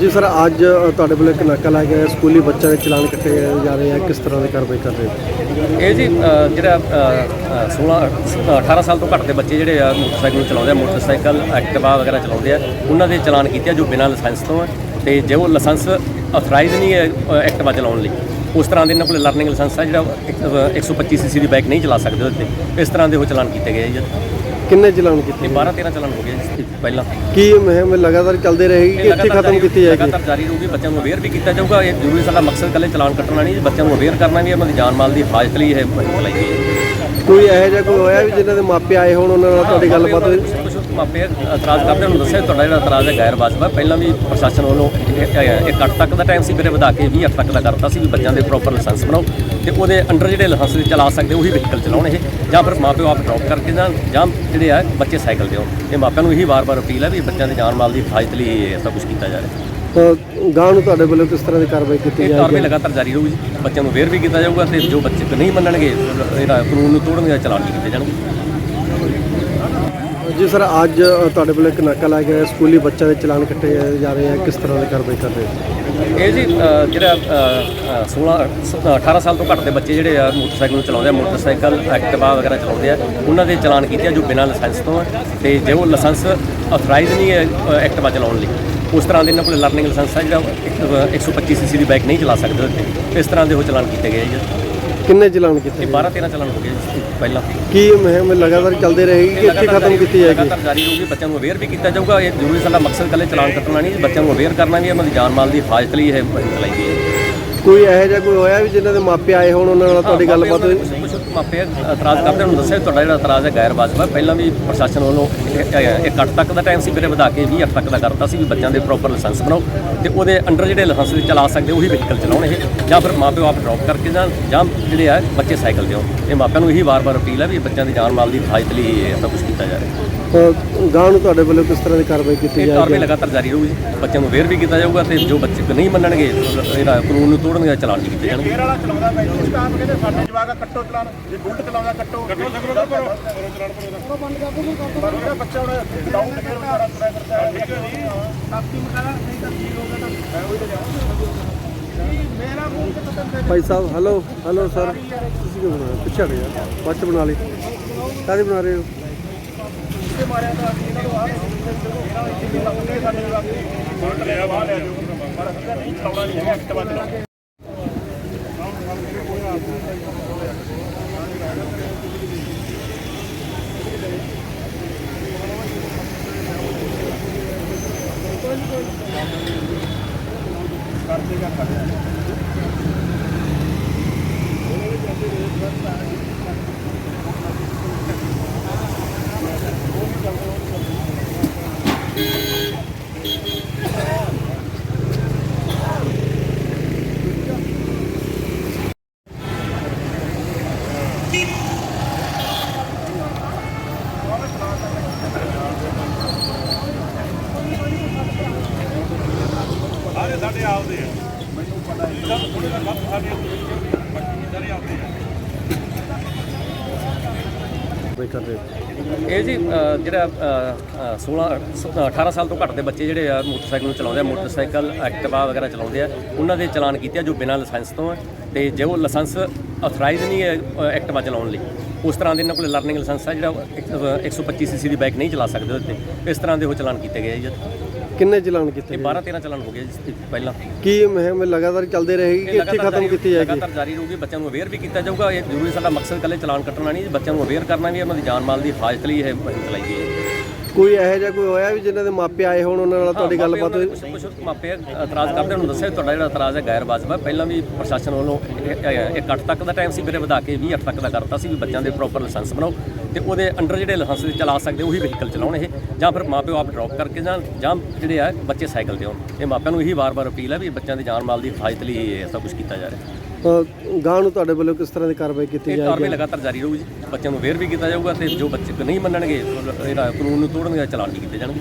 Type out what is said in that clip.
ਜੀ ਸਰ ਅੱਜ ਤੁਹਾਡੇ ਕੋਲ ਇੱਕ ਨਾਕਾ ਲੱਗ ਗਿਆ ਸਕੂਲੀ ਬੱਚਿਆਂ ਦੇ ਚਲਾਨ ਕੱਟੇ ਜਾ ਰਹੇ ਆ ਕਿਸ ਤਰ੍ਹਾਂ ਦੀ ਕਾਰਵਾਈ ਕਰ ਰਹੇ ਹੋ? ਇਹ ਜੀ ਅ, ਜਿਹੜਾ ਅ, ਅ, 16 ਅ, 18 ਸਾਲ ਤੋਂ ਘੱਟ ਦੇ ਬੱਚੇ ਜਿਹੜੇ ਆ ਮੋਟਰਸਾਈਕਲ ਚਲਾਉਂਦੇ ਆ। ਮੋਟਰਸਾਈਕਲ ਐਕਟਿਵਾ ਵਗੈਰਾ ਚਲਾਉਂਦੇ ਆ। ਉਹਨਾਂ ਦੇ ਚਲਾਨ ਕੀਤੇ ਆ ਜੋ ਬਿਨਾਂ ਲਾਇਸੈਂਸ ਤੋਂ ਆ। ਤੇ ਜੇ ਉਹ ਲਾਇਸੈਂਸ ਅਥਰਾਈਜ਼ ਨਹੀਂ ਹੈ ਅ, ਐਕਟਿਵਾ ਚਲਾਉਣ ਲਈ ਉਸ ਤਰ੍ਹਾਂ ਦੇ ਇਹਨਾਂ ਕੋਲ ਲਰਨਿੰਗ ਲਾਇਸੈਂਸ ਆ ਜਿਹੜਾ ਇੱਕ, ਅ, 125 ਸੀਸੀ ਦੀ ਬਾਈਕ ਨਹੀਂ ਚਲਾ ਸਕਦੇ ਉਹਦੇ ਤੇ। ਇਸ ਤਰ੍ਹਾਂ ਦੇ ਉਹ ਚਲਾਨ ਕੀਤੇ ਗਏ ਆ ਜੀ। ਕਿੰਨੇ ਚਲਾਨ ਕੀਤੇ ਇਹ 12 13 ਚਲਾਨ ਹੋ ਗਏ ਜੀ ਪਹਿਲਾਂ। ਕੀ ਇਹ ਮੁਹਿੰਮ ਲਗਾਤਾਰ ਚੱਲਦੀ ਰਹੇਗੀ ਕਿ ਇੱਥੇ ਲਗਾਤਾਰ ਖਤਮ ਕੀਤੀ ਜਾਏਗੀ? ਲਗਾਤਾਰ ਜਾਰੀ ਰਹੂਗੀ ਬੱਚਿਆਂ ਨੂੰ ਅਵੇਅਰ ਵੀ ਕੀਤਾ ਜਾਊਗਾ ਇਹ ਜ਼ਰੂਰੀ ਸਾਡਾ ਮਕਸਦ ਇਕੱਲੇ ਚਲਾਨ ਕੱਟਣਾ ਨਹੀਂ ਬੱਚਿਆਂ ਨੂੰ ਅਵੇਅਰ ਕਰਨਾ ਵੀ ਉਹਨਾਂ ਦੀ ਜਾਨ ਮਾਲ ਦੀ ਹਿਫਾਜ਼ਤ ਲਈ ਇਹ ਮੁਹਿੰਮ ਚਲਾਈ ਗਈ ਹੈ। ਕੋਈ ਇਹੋ ਜਿਹਾ ਕੋਈ ਹੋਇਆ ਵੀ ਜਿਨ੍ਹਾਂ ਦੇ ਮਾਪੇ ਆਏ ਹੋਣ ਉਹਨਾਂ ਨਾਲ ਤੁਹਾਡੀ ਗੱਲਬਾਤ ਹੋਈ? ਮਾਪੇ ਇਤਰਾਜ਼ ਕਰਦੇ ਉਹਨੂੰ ਦੱਸਿਆ ਤੁਹਾਡਾ ਜਿਹੜਾ ਇਤਰਾਜ਼ ਹੈ ਗੈਰ ਵਾਜਬ ਹੈ। ਪਹਿਲਾਂ ਵੀ ਪ੍ਰਸ਼ਾਸਨ ਵੱਲੋਂ ਇੱਕ ਅੱਠ ਤੱਕ ਦਾ ਟਾਈਮ ਸੀ ਫਿਰ ਇਹ ਵਧਾ ਕੇ 20 ਅੱਠ ਤੱਕ ਦਾ ਕਰਤਾ ਸੀ ਵੀ ਬੱਚਿਆਂ ਦੇ ਪ੍ਰੋਪਰ ਲਾਇਸੈਂਸ ਬਣਾਓ ਤੇ ਉਹਦੇ ਅੰਡਰ ਜਿਹੜੇ ਲਾਇਸੈਂਸ ਚਲਾ ਸਕਦੇ ਉਹੀ ਵਹੀਕਲ ਚਲਾਉਣ ਇਹ ਜਾਂ ਫਿਰ ਮਾਪਿਓ ਆਪ ਡ੍ਰੌਪ ਕਰਕੇ ਜਾਣ ਜਾਂ ਜਿਹੜੇ ਆ ਬੱਚੇ ਸਾਈਕਲ ਤੇ ਆਉਣ। ਇਹ ਮਾਪਿਆਂ ਨੂੰ ਇਹੀ ਵਾਰ-ਵਾਰ ਅਪੀਲ ਹੈ ਵੀ ਬੱਚਿਆਂ ਦੇ ਜਾਨ ਮਾਲ ਦੀ ਹਿਫਾਜ਼ਤ ਲਈ ਇਹ ਸਭ ਕੁਝ ਕੀਤਾ ਜਾ ਰਿਹਾ ਗਾਂ ਨੂੰ ਤੁਹਾਡੇ ਵੱਲੋਂ ਕਿਸ ਤਰ੍ਹਾਂ ਦੀ ਕਾਰਵਾਈ ਕੀਤੀ ਇਹ ਜਾਏਗੀ? ਕਾਰਵਾਈ ਲਗਾਤਾਰ ਜਾਰੀ ਰਹੂਗੀ ਬੱਚਿਆਂ ਨੂੰ ਅਵੇਅਰ ਵੀ ਕੀਤਾ ਜਾਊਗਾ ਤੇ ਜੋ ਬੱਚੇ ਨਹੀਂ ਮੰਨਣਗੇ ਇਹਦਾ ਕਾਨੂੰਨ ਨੂੰ ਤੋੜਨਗੇ ਚਲਾਨ ਵੀ ਕੀਤੇ ਜਾਣਗੇ। ਜੀ ਸਰ ਅੱਜ ਤੁਹਾਡੇ ਕੋਲ ਇੱਕ ਨਾਕਾ ਲੱਗ ਗਿਆ ਸਕੂਲੀ ਬੱਚਿਆਂ ਦੇ ਚਲਾਨ ਕੱਟੇ ਜਾ ਰਹੇ ਆ ਕਿਸ ਤਰ੍ਹਾਂ ਦੇ ਕਾਰਵਾਈ ਕਰ ਰਹੇ ਹੋ? ਇਹ ਜੀ ਅ, ਜਿਹੜਾ ਅ, ਅ, 16 ਸ- 18 ਸਾਲ ਤੋਂ ਘੱਟ ਦੇ ਬੱਚੇ ਜਿਹੜੇ ਆ ਮੋਟਰਸਾਈਕਲ ਨੂੰ ਚਲਾਉਂਦੇ ਆ ਮੋਟਰਸਾਈਕਲ ਐਕਟਿਵਾ ਵਗੈਰਾ ਚਲਾਉਂਦੇ ਆ ਉਹਨਾਂ ਦੇ ਚਲਾਨ ਕੀਤੇ ਆ ਜੋ ਬਿਨਾਂ ਲਾਇਸੈਂਸ ਤੋਂ ਆ। ਤੇ ਜੇ ਉਹ ਲਾਇਸੈਂਸ ਅਥਰਾਈਜ਼ ਨਹੀਂ ਹੈ ਅ, ਐਕਟਿਵਾ ਚਲਾਉਣ ਲਈ ਉਸ ਤਰ੍ਹਾਂ ਦੇ ਇਹਨਾਂ ਕੋਲ ਲਰਨਿੰਗ ਲਾਇਸੈਂਸ ਆ ਜਿਹੜਾ ਇੱਕ, ਅ, 125 ਸੀਸੀ ਦੀ ਬਾਈਕ ਨਹੀਂ ਚਲਾ ਸਕਦੇ। ਉਹਦੇ ਤੇ ਇਸ ਤਰ੍ਹਾਂ ਦੇ ਉਹ ਚਲਾਨ ਕੀਤੇ ਗਏ ਆ ਜੀ। ਕਿੰਨੇ ਚਲਾਨ ਕੀਤੇ ਇਹ 12 13 ਚਲਾਨ ਹੋ ਗਏ ਜੀ ਪਹਿਲਾਂ। ਕੀ ਮੁਹਿੰਮ ਲਗਾਤਾਰ ਚੱਲਦੀ ਰਹੇਗੀ ਕਿ ਇੱਥੇ ਖਤਮ ਕੀਤੀ ਜਾਏਗੀ? ਲਗਾਤਾਰ ਜਾਰੀ ਰਹੂਗੀ ਬੱਚਿਆਂ ਨੂੰ ਅਵੇਅਰ ਵੀ ਕੀਤਾ ਜਾਊਗਾ। ਇਹ ਜ਼ਰੂਰੀ ਸਾਡਾ ਮਕਸਦ ਇਕੱਲੇ ਚਲਾਨ ਕੱਟਣਾ ਨਹੀਂ ਬੱਚਿਆਂ ਨੂੰ ਅਵੇਅਰ ਕਰਨਾ ਵੀ ਹੈ, ਉਹਨਾਂ ਦੀ ਜਾਨ ਮਾਲ ਦੀ ਹਿਫਾਜ਼ਤ ਲਈ ਇਹ ਮੁਹਿੰਮ ਚਲਾਈ ਗਈ ਹੈ। ਕੋਈ ਇਹੋ ਜਿਹਾ ਕੋਈ ਹੋਇਆ ਵੀ ਜਿਨ੍ਹਾਂ ਦੇ ਮਾਪੇ ਆਏ ਹੋਣ ਉਹਨਾਂ ਨਾਲ ਤੁਹਾਡੀ ਗੱਲਬਾਤ ਹੋਈ? ਮਾਪੇ ਇਤਰਾਜ਼ ਕਰਦੇ ਉਹਨੂੰ ਦੱਸਿਆ ਤੁਹਾਡਾ ਜਿਹੜਾ ਇਤਰਾਜ਼ ਹੈ ਗੈਰ ਵਾਜਬ ਹੈ। ਪਹਿਲਾਂ ਵੀ ਪ੍ਰਸ਼ਾਸਨ ਵੱਲੋਂ ਇੱਕ ਅੱਠ ਤੱਕ ਦਾ ਟਾਈਮ ਸੀ ਫਿਰ ਵਧਾ ਕੇ 20 ਅੱਠ ਤੱਕ ਦਾ ਕਰਤਾ ਸੀ ਵੀ ਬੱਚਿਆਂ ਦੇ ਪ੍ਰੋਪਰ ਲਾਇਸੈਂਸ ਬਣਾਓ ਤੇ ਉਹਦੇ ਅੰਡਰ ਜਿਹੜੇ ਲਾਇਸੈਂਸ ਚਲਾ ਸਕਦੇ, ਉਹੀ ਵਹੀਕਲ ਚਲਾਉਣ ਇਹ, ਜਾਂ ਫਿਰ ਮਾਪਿਓ ਆਪ ਡ੍ਰੌਪ ਕਰਕੇ ਜਾਣ ਜਾਂ ਜਿਹੜੇ ਆ, ਬੱਚੇ ਸਾਈਕਲ ਦਿਓ ਇਹ ਮਾਪਿਆਂ ਨੂੰ ਇਹੀ ਵਾਰ-ਵਾਰ ਅਪੀਲ ਹੈ ਵੀ ਬੱਚਿਆਂ ਦੀ ਜਾਨ ਮਾਲ ਦੀ ਹਿਫਾਜ਼ਤ ਲਈ ਇਹ ਸਭ ਕੁਝ ਕੀਤਾ ਜਾ ਰਿਹਾ। ਗਾਂ ਨੂੰ ਤੁਹਾਡੇ ਵੱਲੋਂ ਕਿਸ ਤਰ੍ਹਾਂ ਦੀ ਕਾਰਵਾਈ ਕੀਤੀ ਇਹ ਜਾਏਗੀ? ਕਾਰਵਾਈ ਲਗਾਤਾਰ ਜਾਰੀ ਰਹੂਗੀ ਬੱਚਿਆਂ ਨੂੰ ਅਵੇਅਰ ਵੀ ਕੀਤਾ ਜਾਊਗਾ ਤੇ ਜੋ ਬੱਚੇ ਨਹੀਂ ਮੰਨਣਗੇ ਇਹਦਾ ਕਾਨੂੰਨ ਨੂੰ ਤੋੜਨਗੇ ਚਲਾਨ ਵੀ ਕੀਤੇ ਜਾਣਗੇ। ਵਾਲਾ ਚਲਾਉਂਦਾ ਬਾਈ ਉਸ ਟਾਈਮ ਕਹਿੰਦੇ ਸਾਡੇ ਜਵਾਕ ਕੱਟੋ ਚਲਾਨ। ਜੇ ਬੁਲਟ ਚਲਾਉਂਦਾ ਕੱਟੋ। ਕੱਟੋ ਕਰੋ। ਕਰੋ ਕਰੋ ਚਲਾਨ ਕਰੋ ਬੰਦ ਕਰ ਦੋ ਪਰ ਜਿਹੜਾ ਬੱਚਾ ਹੁਣ ਡਾਊਨ ਗੇਅਰ ਵਿਚਾਰਾ ਤੁਰਿਆ ਫਿਰਦਾ ਹੈ ਠੀਕ ਹੈ ਜੀ ਤਾਪੀ ਮਕਾਲਾ ਨਹੀਂ ਤਾਂ ਠੀਕ ਹੋਗਾ ਤਾਂ। ਉਹੀ ਤੇ ਜਾਵਾਂ ਮੇਰਾ ਮੂੰਹ ਤੇ ਪਤੰਗ Bhai Sahib hello hello sir ਤੁਸੀਂ ਕਿਉਂ ਬਣਾ ਰਹੇ ਹੋ? ਪਿੱਛੇ ਹਟ ਜਾ ਪੱਟ ਬਣਾ ਲਈ। ਕਾਹਦੇ ਬਣਾ ਰਹੇ ਹੋ? ਤੇ ਮਾਰਿਆ ਤਾਂ ਅਸੀਂ ਇਹਨਾਂ ਨੂੰ ਆਹ ਇਹਨਾਂ ਇੱਥੇ ਲੱਗਦੇ ਸਾਡੇ ਜਵਾਕ ਬੁਲਟ ਲਿਆ ਬਾਹਰ ਲਿਆ ਜੋ ਪਰ ਅਸੀਂ ਤਾਂ ਨਹੀਂ ਚਲਾਉਣਾ ਨਹੀਂ ਹੈਗਾ ਐਕਟਿਵਾ ਚਲਾਉਣਾ ਸਾਰੇ ਸਾਡੇ ਆਪਦੇ ਆ। ਮੈਨੂੰ ਪਤਾ ਹੈ ਸਭ ਥੋੜੇ ਦਾ ਕੰਮ ਸਾਡੇ ਬਾਕੀ ਸਾਰੇ ਆਪਦੇ ਆ। ਕਾਰਵਾਈ ਕਰ ਰਹੇ ਇਹ ਜੀ ਜਿਹੜਾ ਅ, ਅ, 16 18 ਸਾਲ ਤੋਂ ਘੱਟ ਦੇ ਬੱਚੇ ਜਿਹੜੇ ਆ ਮੋਟਰਸਾਈਕਲ ਨੂੰ ਚਲਾਉਂਦੇ ਆ ਮੋਟਰਸਾਈਕਲ ਐਕਟਿਵਾ ਵਗੈਰਾ ਚਲਾਉਂਦੇ ਆ ਉਹਨਾਂ ਦੇ ਚਲਾਨ ਕੀਤੇ ਆ ਜੋ ਬਿਨਾਂ ਲਾਇਸੈਂਸ ਤੋਂ ਆ। ਤੇ ਜੇ ਉਹ ਲਾਇਸੈਂਸ ਅਥਰਾਈਜ਼ ਨਹੀਂ ਹੈ ਅ, ਐਕਟਿਵਾ ਚਲਾਉਣ ਲਈ ਉਸ ਤਰ੍ਹਾਂ ਦੇ ਇਹਨਾਂ ਕੋਲ ਲਰਨਿੰਗ ਲਾਇਸੈਂਸ ਆ ਜਿਹੜਾ ਇੱਕ, ਅ, 125 ਸੀਸੀ ਦੀ ਬਾਈਕ ਨਹੀਂ ਚਲਾ ਸਕਦੇ ਉਹਦੇ ਤੇ। ਇਸ ਤਰ੍ਹਾਂ ਦੇ ਉਹ ਚਲਾਨ ਕੀਤੇ ਗਏ ਆ ਜੀ ਕਿੰਨੇ ਚਲਾਨ ਕੀਤੇ ਇਹ 12 13 ਚਲਾਨ ਹੋ ਗਏ ਜੀ ਪਹਿਲਾਂ। ਕੀ ਇਹ ਮੁਹਿੰਮ ਲਗਾਤਾਰ ਚੱਲਦੀ ਰਹੇਗੀ ਕਿ ਇੱਥੇ ਖਤਮ ਕੀਤੀ ਜਾਏਗੀ? ਲਗਾਤਾਰ ਜਾਰੀ ਰਹੂਗੀ ਬੱਚਿਆਂ ਨੂੰ ਅਵੇਅਰ ਵੀ ਕੀਤਾ ਜਾਊਗਾ। ਇਹ ਜ਼ਰੂਰੀ ਸਾਡਾ ਮਕਸਦ ਇਕੱਲੇ ਚਲਾਨ ਕੱਟਣਾ ਨਹੀਂ ਬੱਚਿਆਂ ਨੂੰ ਅਵੇਅਰ ਕਰਨਾ ਵੀ ਹੈ, ਉਹਨਾਂ ਦੀ ਜਾਨ ਮਾਲ ਦੀ ਹਿਫਾਜ਼ਤ ਲਈ ਇਹ ਮੁਹਿੰਮ ਚਲਾਈ ਗਈ ਹੈ। ਕੋਈ ਇਹੋ ਜਿਹਾ ਕੋਈ ਹੋਇਆ ਵੀ ਜਿਨ੍ਹਾਂ ਦੇ ਮਾਪੇ ਆਏ ਹੋਣ ਉਹਨਾਂ ਨਾਲ ਤੁਹਾਡੀ ਗੱਲਬਾਤ ਹੋਈ? ਕੁਝ ਮਾਪੇ ਇਤਰਾਜ਼ ਕਰਦੇ ਉਹਨੂੰ ਦੱਸਿਆ ਤੁਹਾਡਾ ਜਿਹੜਾ ਇਤਰਾਜ਼ ਹੈ ਗੈਰ ਵਾਜਬ ਹੈ। ਪਹਿਲਾਂ ਵੀ ਪ੍ਰਸ਼ਾਸਨ ਵੱਲੋਂ ਇੱਕ ਅੱਠ ਤੱਕ ਦਾ ਟਾਈਮ ਸੀ ਇਹ ਵਧਾ ਕੇ 20 ਅੱਠ ਤੱਕ ਦਾ ਕਰਤਾ ਸੀ ਵੀ ਬੱਚਿਆਂ ਦੇ ਪ੍ਰੋਪਰ ਲਾਇਸੈਂਸ ਬਣਾਓ ਤੇ ਉਹਦੇ ਅੰਡਰ ਜਿਹੜੇ ਲਾਇਸੈਂਸ ਚਲਾ ਸਕਦੇ ਉਹੀ ਵਹੀਕਲ ਚਲਾਉਣ ਇਹ। ਜਾਂ ਫਿਰ ਮਾਪਿਓ ਆਪ ਡ੍ਰੌਪ ਕਰਕੇ ਜਾਣ ਜਾਂ ਜਿਹੜੇ ਆ ਬੱਚੇ ਸਾਈਕਲ ਤੇ ਆਉਣ। ਇਹ ਮਾਪਿਆਂ ਨੂੰ ਇਹੀ ਵਾਰ-ਵਾਰ ਅਪੀਲ ਹੈ ਵੀ ਬੱਚਿਆਂ ਦੀ ਜਾਨ ਮਾਲ ਦੀ ਹਿਫਾਜ਼ਤ ਲਈ ਇਹ ਸਭ ਕੁਝ ਕੀਤਾ ਜਾ ਰਿਹਾ। ਗਾਂ ਨੂੰ ਤੁਹਾਡੇ ਵੱਲੋਂ ਕਿਸ ਤਰ੍ਹਾਂ ਦੀ ਕਾਰਵਾਈ ਕੀਤੀ ਇਹ ਜਾਏਗੀ? ਕਾਰਵਾਈ ਲਗਾਤਾਰ ਜਾਰੀ ਰਹੂਗੀ ਬੱਚਿਆਂ ਨੂੰ ਅਵੇਅਰ ਵੀ ਕੀਤਾ ਜਾਊਗਾ ਤੇ ਜੋ ਬੱਚੇ ਨਹੀਂ ਮੰਨਣਗੇ ਇਹਦਾ ਕਾਨੂੰਨ ਨੂੰ ਤੋੜਨਗੇ ਤਾਂ ਚਲਾਨ ਵੀ ਕੀਤੇ ਜਾਣਗੇ।